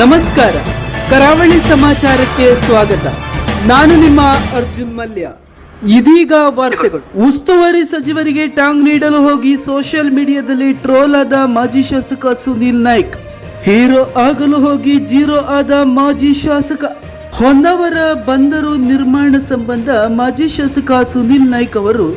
ನಮಸ್ಕಾರ. ಕರಾವಳಿ ಸಮಾಚಾರಕ್ಕೆ ಸ್ವಾಗತ. ನಾನು ನಿಮ್ಮ ಅರ್ಜುನ್ ಮಲ್ಯ. ಇದೀಗ ವಾರ್ತೆಗಳು. ಉಸ್ತುವಾರಿ ಸಚಿವರಿಗೆ ಟಾಂಗ್ ನೀಡಲು ಹೋಗಿ ಸೋಷಿಯಲ್ ಮೀಡಿಯಾದಲ್ಲಿ ಟ್ರೋಲ್ ಆದ ಮಾಜಿ ಶಾಸಕ ಸುನೀಲ್ ನಾಯ್ಕ್. ಹೀರೋ ಆಗಲು ಹೋಗಿ ಜೀರೋ ಆದ ಮಾಜಿ ಶಾಸಕ. ಹೊನ್ನವರ ಬಂದರು ನಿರ್ಮಾಣ ಸಂಬಂಧ ಮಾಜಿ ಶಾಸಕ ಸುನೀಲ್ ನಾಯ್ಕ್ ಅವರು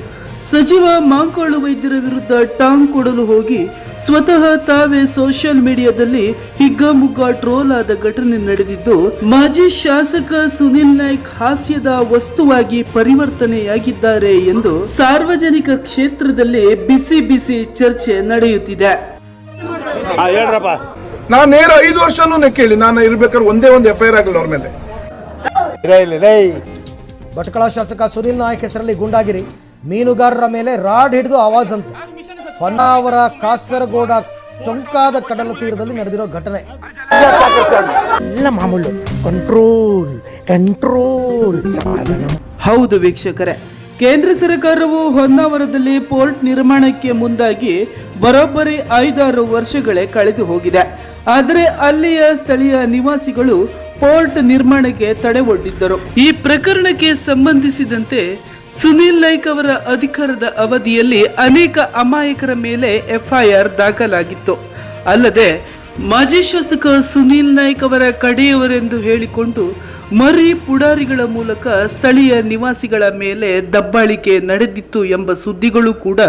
ಸಚಿವ ಮಾಂಕೋಳು ವೈದ್ಯರ ವಿರುದ್ಧ ಟಾಂಗ್ ಕೊಡಲು ಹೋಗಿ ಸ್ವತಃ ತಾವೇ ಸೋಷಿಯಲ್ ಮೀಡಿಯಾದಲ್ಲಿ ಹಿಗ್ಗಾಮುಗ್ಗಾ ಟ್ರೋಲ್ ಆದ ಘಟನೆ ನಡೆದಿದ್ದು ಮಾಜಿ ಶಾಸಕ ಸುನಿಲ್ ನಾಯ್ಕ್ ಹಾಸ್ಯದ ವಸ್ತುವಾಗಿ ಪರಿವರ್ತನೆಯಾಗಿದ್ದಾರೆ ಎಂದು ಸಾರ್ವಜನಿಕ ಕ್ಷೇತ್ರದಲ್ಲಿ ಬಿಸಿ ಬಿಸಿ ಚರ್ಚೆ ನಡೆಯುತ್ತಿದೆ. ನಾನು ನೇರ ಐದು ವರ್ಷನೂ ಕೇಳಿ ನಾನು ಇರ್ಬೇಕಾದ್ರೆ ಒಂದೇ ಒಂದು ಎಫ್ ಐ ಆರ್ ಆಗಲ್ಲ ಅವ್ರ ಮೇಲೆ. ಭಟ್ಕಳ ಶಾಸಕ ಸುನಿಲ್ ನಾಯಕ್ ಹೆಸರಲ್ಲಿ ಗುಂಡಾಗಿರಿ ಮೀನುಗಾರರ ಮೇಲೆ ರಾಡ್ ಹಿಡಿದು ಆವಾಜ್ ಅಂತ. ಹೊನ್ನಾವರ ಕಾಸರಗೋಡ ಚೊಂಕಾದ ಕಡಲ ತೀರದಲ್ಲಿ ನಡೆದಿರೋ ಘಟನೆ. ಎಲ್ಲ ಮಾಮೂಲು. ಕಂಟ್ರೋಲ್ ಕಂಟ್ರೋಲ್ ಹೌದು ವೀಕ್ಷಕರೇ. ಕೇಂದ್ರ ಸರ್ಕಾರವು ಹೊನ್ನಾವರದಲ್ಲಿ ಪೋರ್ಟ್ ನಿರ್ಮಾಣಕ್ಕೆ ಮುಂದಾಗಿ ಬರೋಬ್ಬರಿ ಐದಾರು ವರ್ಷಗಳೇ ಕಳೆದು ಹೋಗಿದೆ. ಆದರೆ ಅಲ್ಲಿಯ ಸ್ಥಳೀಯ ನಿವಾಸಿಗಳು ಪೋರ್ಟ್ ನಿರ್ಮಾಣಕ್ಕೆ ತಡೆ ಒಡ್ಡಿದ್ದರು ಈ ಪ್ರಕರಣಕ್ಕೆ ಸಂಬಂಧಿಸಿದಂತೆ ಸುನೀಲ್ ನಾಯ್ಕ್ ಅವರ ಅಧಿಕಾರದ ಅವಧಿಯಲ್ಲಿ ಅನೇಕ ಅಮಾಯಕರ ಮೇಲೆ ಎಫ್ಐಆರ್ ದಾಖಲಾಗಿತ್ತು. ಅಲ್ಲದೆ ಮಾಜಿ ಶಾಸಕ ಸುನೀಲ್ ನಾಯ್ಕ್ ಅವರ ಕಡೆಯವರೆಂದು ಹೇಳಿಕೊಂಡು ಮರಿ ಪುಡಾರಿಗಳ ಮೂಲಕ ಸ್ಥಳೀಯ ನಿವಾಸಿಗಳ ಮೇಲೆ ದಬ್ಬಾಳಿಕೆ ನಡೆದಿತ್ತು ಎಂಬ ಸುದ್ದಿಗಳು ಕೂಡ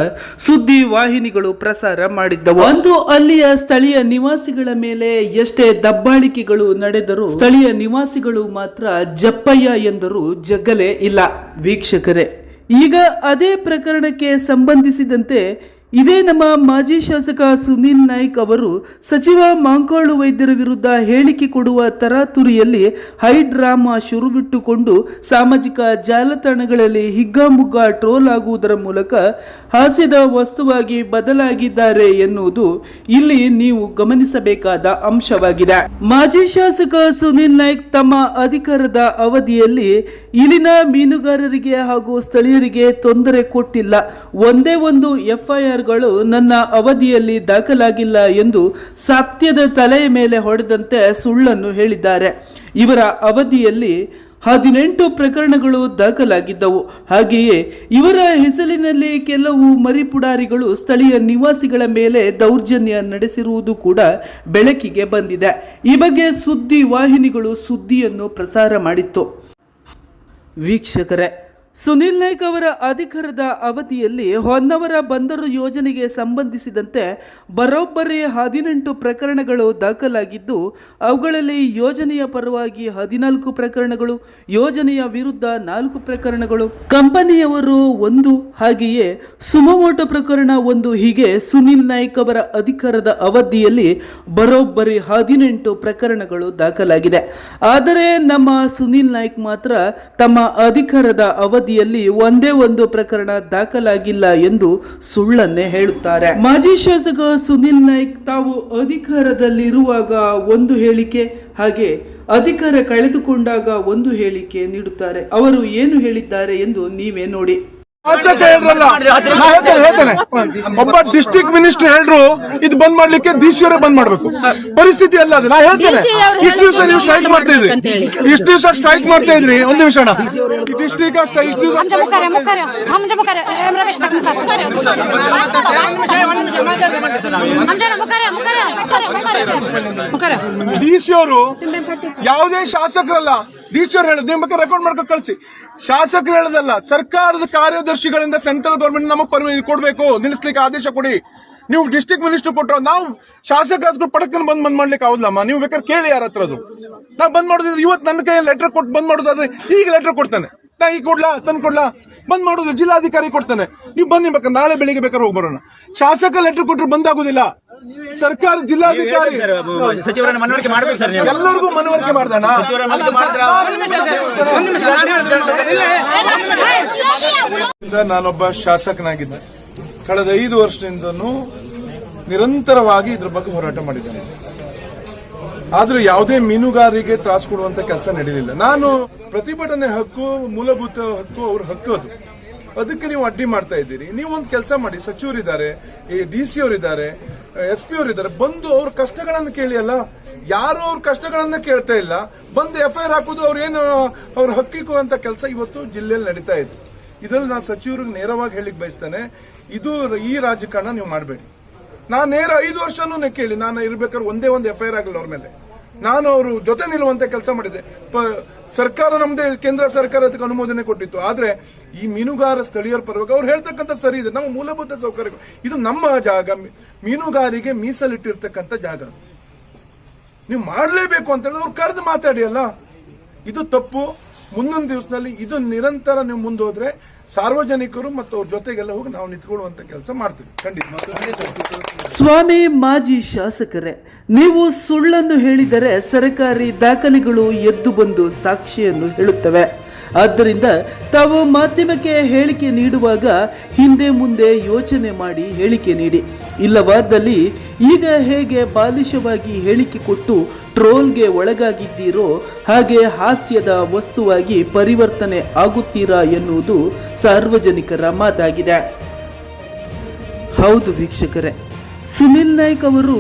ಸುದ್ದಿ ವಾಹಿನಿಗಳು ಪ್ರಸಾರ ಮಾಡಿದ್ದವು. ಅಂದು ಅಲ್ಲಿಯ ಸ್ಥಳೀಯ ನಿವಾಸಿಗಳ ಮೇಲೆ ಎಷ್ಟೇ ದಬ್ಬಾಳಿಕೆಗಳು ನಡೆದರೂ ಸ್ಥಳೀಯ ನಿವಾಸಿಗಳು ಮಾತ್ರ ಜಪ್ಪಯ್ಯ ಎಂದರು ಜಗ್ಗಲೇ ಇಲ್ಲ. ವೀಕ್ಷಕರೇ, ಈಗ ಅದೇ ಪ್ರಕರಣಕ್ಕೆ ಸಂಬಂಧಿಸಿದಂತೆ ಇದೇ ನಮ್ಮ ಮಾಜಿ ಶಾಸಕ ಸುನೀಲ್ ನಾಯ್ಕ್ ಅವರು ಸಚಿವ ಮಾಂಕಾಳು ವೈದ್ಯರ ವಿರುದ್ಧ ಹೇಳಿಕೆ ಕೊಡುವ ತರಾತುರಿಯಲ್ಲಿ ಹೈ ಡ್ರಾಮಾ ಶುರುಬಿಟ್ಟುಕೊಂಡು ಸಾಮಾಜಿಕ ಜಾಲತಾಣಗಳಲ್ಲಿ ಹಿಗ್ಗಾಮುಗ್ಗಾ ಟ್ರೋಲ್ ಆಗುವುದರ ಮೂಲಕ ಹಾಸ್ಯದ ವಸ್ತುವಾಗಿ ಬದಲಾಗಿದ್ದಾರೆ ಎನ್ನುವುದು ಇಲ್ಲಿ ನೀವು ಗಮನಿಸಬೇಕಾದ ಅಂಶವಾಗಿದೆ. ಮಾಜಿ ಶಾಸಕ ಸುನೀಲ್ ನಾಯ್ಕ್ ತಮ್ಮ ಅಧಿಕಾರದ ಅವಧಿಯಲ್ಲಿ ಇಲ್ಲಿನ ಮೀನುಗಾರರಿಗೆ ಹಾಗೂ ಸ್ಥಳೀಯರಿಗೆ ತೊಂದರೆ ಕೊಟ್ಟಿಲ್ಲ. ಒಂದೇ ಒಂದು ಎಫ್ಐಆರ್ಗಳು ನನ್ನ ಅವಧಿಯಲ್ಲಿ ದಾಖಲಾಗಿಲ್ಲ ಎಂದು ಸತ್ಯದ ತಲೆಯ ಮೇಲೆ ಹೊಡೆದಂತೆ ಸುಳ್ಳನ್ನು ಹೇಳಿದ್ದಾರೆ. ಇವರ ಅವಧಿಯಲ್ಲಿ ಹದಿನೆಂಟು ಪ್ರಕರಣಗಳು ದಾಖಲಾಗಿದ್ದವು. ಹಾಗೆಯೇ ಇವರ ಹೆಸರಿನಲ್ಲಿ ಕೆಲವು ಮರಿಪುಡಾರಿಗಳು ಸ್ಥಳೀಯ ನಿವಾಸಿಗಳ ಮೇಲೆ ದೌರ್ಜನ್ಯ ನಡೆಸಿರುವುದು ಕೂಡ ಬೆಳಕಿಗೆ ಬಂದಿದೆ. ಈ ಬಗ್ಗೆ ಸುದ್ದಿ ವಾಹಿನಿಗಳು ಸುದ್ದಿಯನ್ನು ಪ್ರಸಾರ ಮಾಡಿತ್ತು. ವೀಕ್ಷಕರೇ ಸುನಿಲ್ ನಾಯ್ಕ್ ಅವರ ಅಧಿಕಾರದ ಅವಧಿಯಲ್ಲಿ ಹೊನ್ನವರ ಬಂದರು ಯೋಜನೆಗೆ ಸಂಬಂಧಿಸಿದಂತೆ ಬರೋಬ್ಬರಿ ಹದಿನೆಂಟು ಪ್ರಕರಣಗಳು ದಾಖಲಾಗಿದ್ದು, ಅವುಗಳಲ್ಲಿ ಯೋಜನೆಯ ಪರವಾಗಿ ಹದಿನಾಲ್ಕು ಪ್ರಕರಣಗಳು, ಯೋಜನೆಯ ವಿರುದ್ಧ ನಾಲ್ಕು ಪ್ರಕರಣಗಳು. ಕಂಪನಿಯವರು ಒಂದು, ಹಾಗೆಯೇ ಸುಮಮೋಟ ಪ್ರಕರಣ ಒಂದು, ಹೀಗೆ ಸುನಿಲ್ ನಾಯ್ಕ್ ಅವರ ಅಧಿಕಾರದ ಅವಧಿಯಲ್ಲಿ ಬರೋಬ್ಬರಿ ಹದಿನೆಂಟು ಪ್ರಕರಣಗಳು ದಾಖಲಾಗಿದೆ. ಆದರೆ ನಮ್ಮ ಸುನಿಲ್ ನಾಯ್ಕ್ ಮಾತ್ರ ತಮ್ಮ ಅಧಿಕಾರದ ಅವಧಿಯಲ್ಲಿ ಒಂದೇ ಒಂದು ಪ್ರಕರಣ ದಾಖಲಾಗಿಲ್ಲ ಎಂದು ಸುಳ್ಳನ್ನೇ ಹೇಳುತ್ತಾರೆ. ಮಾಜಿ ಶಾಸಕ ಸುನಿಲ್ ನಾಯ್ಕ್ ತಾವು ಅಧಿಕಾರದಲ್ಲಿರುವಾಗ ಒಂದು ಹೇಳಿಕೆ, ಹಾಗೆ ಅಧಿಕಾರ ಕಳೆದುಕೊಂಡಾಗ ಒಂದು ಹೇಳಿಕೆ ನೀಡುತ್ತಾರೆ. ಅವರು ಏನು ಹೇಳಿದ್ದಾರೆ ಎಂದು ನೀವೇ ನೋಡಿ. ಹೇಳ್ತೇನೆ ಒಬ್ಬ ಡಿಸ್ಟ್ರಿಕ್ಟ್ ಮಿನಿಸ್ಟರ್ ಹೇಳ್ರು ಇದು ಬಂದ್ ಮಾಡ್ಲಿಕ್ಕೆ ಡಿಸಿಯವರೇ ಬಂದ್ ಮಾಡ್ಬೇಕು. ಪರಿಸ್ಥಿತಿ ಅಲ್ಲ ಅದು. ನಾ ಹೇಳ್ತೇನೆ. ಇಷ್ಟು ದಿವಸ ನೀವು ಸ್ಟ್ರೈಕ್ ಮಾಡ್ತಾ ಇದ್ರಿ. ಇಷ್ಟು ದಿವಸ ಸ್ಟ್ರೈಕ್ ಮಾಡ್ತಾ ಇದ್ರಿ. ಒಂದ್ ನಿಮಿಷ ಡಿಸ್ಟ್ರಿಕ್ ಸ್ಟ್ರೈಕ್ ಡಿಸಿ ಅವರು ಯಾವುದೇ ಶಾಸಕರಲ್ಲ. ಡಿ ಹೇಳುದು, ನಿಮ್ಮ ಬಗ್ಗೆ ರೆಕಾರ್ಡ್ ಮಾಡ್ಕೊಂಡು ಕಳಿಸಿ. ಶಾಸಕರು ಹೇಳೋದಲ್ಲ, ಸರ್ಕಾರದ ಕಾರ್ಯದರ್ಶಿಗಳಿಂದ ಸೆಂಟ್ರಲ್ ಗೌರ್ಮೆಂಟ್ ನಮಗೆ ಪರ್ಮಿಷನ್ ಕೊಡಬೇಕು, ನಿಲ್ಲಿಸ್ಲಿಕ್ಕೆ ಆದೇಶ ಕೊಡಿ. ನೀವು ಡಿಸ್ಟ್ರಿಕ್ಟ್ ಮಿನಿಸ್ಟರ್ ಕೊಟ್ಟರು ನಾವು ಶಾಸಕರು ಪಟಕನ್ ಬಂದ್ ಬಂದ್ ಮಾಡ್ಲಿಕ್ಕೆ ಆಗುದಿಲ್ಲಮ್ಮ ನೀವು ಬೇಕಾದ್ರೆ ಕೇಳಿ ಯಾರ ಹತ್ರ ಅದು. ನಾವು ಬಂದ್ ಮಾಡೋದಿದ್ರೆ ಇವತ್ತು ನನ್ನ ಕೈಯಲ್ಲಿ ಲೆಟರ್ ಕೊಟ್ಟು ಬಂದ್ ಮಾಡೋದಾದ್ರೆ ಈಗ ಲೆಟರ್ ಕೊಡ್ತಾನೆ. ನಾ ಈಗ ಕೊಡ್ಲಾ ತಂದು ಕೊಡ್ಲಾ? ಬಂದ್ ಮಾಡೋದು ಜಿಲ್ಲಾಧಿಕಾರಿ ಕೊಡ್ತಾನೆ. ನೀವು ಬನ್ನಿ ಬೇಕಾದ್ರೆ ನಾಳೆ ಬೆಳಿಗ್ಗೆ ಬೇಕಾದ್ರೆ ಹೋಗಿ ಬರೋಣ. ಶಾಸಕ ಲೆಟರ್ ಕೊಟ್ಟರು ಬಂದಾಗುದಿಲ್ಲ ಸರ್ಕಾರ ಜಿಲ್ಲಾಧಿಕಾರಿ. ಸಚಿವರನ್ನ ಮನವರಿಕೆ ಮಾಡ್ಬೇಕು ಸರ್ ನೀವು. ಎಲ್ಲರಿಗೂ ಮನವರಿಕೆ ಮಾಡಿದ್ರೆ ನಾನೊಬ್ಬ ಶಾಸಕನಾಗಿದ್ದೆ. ಕಳೆದ ಐದು ವರ್ಷದಿಂದನೂ ನಿರಂತರವಾಗಿ ಇದ್ರ ಬಗ್ಗೆ ಹೋರಾಟ ಮಾಡಿದ್ದೇನೆ. ಆದ್ರೂ ಯಾವುದೇ ಮೀನುಗಾರರಿಗೆ ತ್ರಾಸ ಕೊಡುವಂತ ಕೆಲಸ ನಡೆಯಲಿಲ್ಲ ನಾನು ಪ್ರತಿಭಟನೆ ಹಕ್ಕು ಮೂಲಭೂತ ಹಕ್ಕು ಅವ್ರ ಹಕ್ಕು ಅದು. ಅದಕ್ಕೆ ನೀವು ಅಡ್ಡಿ ಮಾಡ್ತಾ ಇದ್ದೀರಿ. ನೀವು ಒಂದು ಕೆಲಸ ಮಾಡಿ. ಸಚಿವರಿದ್ದಾರೆ ಡಿ ಸಿ ಅವರಿದ್ದಾರೆ, ಎಸ್ ಪಿ ಅವರಿದ್ದಾರೆ. ಬಂದು ಅವ್ರ ಕಷ್ಟಗಳನ್ನು ಕೇಳಿ ಅಲ್ಲ? ಯಾರು ಅವ್ರ ಕಷ್ಟಗಳನ್ನ ಕೇಳ್ತಾ ಇಲ್ಲ? ಬಂದು ಎಫ್ ಐ ಆರ್ ಹಾಕೋದು ಅವ್ರೇನು ಅವ್ರ ಹಕ್ಕಿಗೂ ಅಂತ ಕೆಲಸ ಇವತ್ತು ಜಿಲ್ಲೆಯಲ್ಲಿ ನಡೀತಾ ಇದೆ. ಇದರಲ್ಲಿ ನಾನು ಸಚಿವರಿಗೆ ನೇರವಾಗಿ ಹೇಳಿಕ್ ಬಯಸ್ತೇನೆ, ಇದು ಈ ರಾಜಕಾರಣ ನೀವು ಮಾಡಬೇಡಿ. ನಾನು ನೇರ ಐದು ವರ್ಷನೂ ಕೇಳಿ, ನಾನು ಇರಬೇಕಾದ್ರೆ ಒಂದೇ ಒಂದು ಎಫ್ ಐ ಆರ್ ಆಗಲ್ಲ ಅವ್ರ ಮೇಲೆ. ನಾನು ಅವರು ಜೊತೆ ನಿಲ್ಲುವಂತ ಕೆಲಸ ಮಾಡಿದೆ ಸರ್ಕಾರ ನಮ್ದೇ, ಕೇಂದ್ರ ಸರ್ಕಾರ ಅದಕ್ಕೆ ಅನುಮೋದನೆ ಕೊಟ್ಟಿತ್ತು. ಆದ್ರೆ ಈ ಮೀನುಗಾರ ಸ್ಥಳೀಯರ ಪರವಾಗಿ ಅವ್ರು ಹೇಳ್ತಕ್ಕಂಥ ಸರಿ ಇದೆ. ನಮ್ಮ ಮೂಲಭೂತ ಸೌಕರ್ಯ ಇದು ನಮ್ಮ ಜಾಗ. ಮೀನುಗಾರಿಗೆ ಮೀಸಲಿಟ್ಟಿರ್ತಕ್ಕಂಥ ಜಾಗ. ನೀವು ಮಾಡಲೇಬೇಕು ಅಂತ ಹೇಳಿ ಅವ್ರು ಕರೆದು ಮಾತಾಡಿ ಅಲ್ಲ? ಇದು ತಪ್ಪು. ಮುಂದೊಂದು ದಿವಸದಲ್ಲಿ ಇದು ನಿರಂತರ ನೀವು ಮುಂದೋದ್ರೆ ಸಾರ್ವಜನಿಕರು ಮತ್ತು ಅವ್ರ ಜೊತೆಗೆಲ್ಲ ಹೋಗಿ ನಾವು ನಿಂತ್ಕೊಳ್ಳುವಂತ ಕೆಲಸ ಮಾಡ್ತೀವಿ. ಖಂಡಿತ. ಸ್ವಾಮಿ, ಮಾಜಿ ಶಾಸಕರೇ, ನೀವು ಸುಳ್ಳನ್ನು ಹೇಳಿದರೆ ಸರ್ಕಾರಿ ದಾಖಲೆಗಳು ಎದ್ದು ಬಂದು ಸಾಕ್ಷಿಯನ್ನು ಹೇಳುತ್ತವೆ. ಆದ್ದರಿಂದ ತಾವು ಮಾಧ್ಯಮಕ್ಕೆ ಹೇಳಿಕೆ ನೀಡುವಾಗ ಹಿಂದೆ ಮುಂದೆ ಯೋಚನೆ ಮಾಡಿ ಹೇಳಿಕೆ ನೀಡಿ. ಇಲ್ಲವಾದಲ್ಲಿ ಈಗ ಹೇಗೆ ಬಾಲಿಶವಾಗಿ ಹೇಳಿಕೆ ಕೊಟ್ಟು ಟ್ರೋಲ್ಗೆ ಒಳಗಾಗಿದ್ದೀರೋ ಹಾಗೆ ಹಾಸ್ಯದ ವಸ್ತುವಾಗಿ ಪರಿವರ್ತನೆ ಆಗುತ್ತೀರಾ ಎನ್ನುವುದು ಸಾರ್ವಜನಿಕರ ಮಾತಾಗಿದೆ. ಹೌದು ವೀಕ್ಷಕರೇ, ಸುನಿಲ್ ನಾಯ್ಕ್ ಅವರು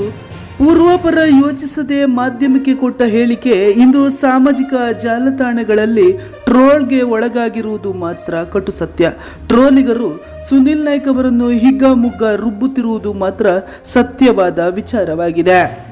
ಪೂರ್ವಪರ ಯೋಚಿಸದೆ ಮಾಧ್ಯಮಕ್ಕೆ ಕೊಟ್ಟ ಹೇಳಿಕೆ ಇಂದು ಸಾಮಾಜಿಕ ಜಾಲತಾಣಗಳಲ್ಲಿ ಟ್ರೋಲ್ಗೆ ಒಳಗಾಗಿರುವುದು ಮಾತ್ರ ಕಟು ಸತ್ಯ. ಟ್ರೋಲಿಗರು ಸುನಿಲ್ ನಾಯ್ಕ್ ಅವರನ್ನು ಹಿಗ್ಗಾಮುಗ್ಗ ರುಬ್ಬುತ್ತಿರುವುದು ಮಾತ್ರ ಸತ್ಯವಾದ ವಿಚಾರವಾಗಿದೆ.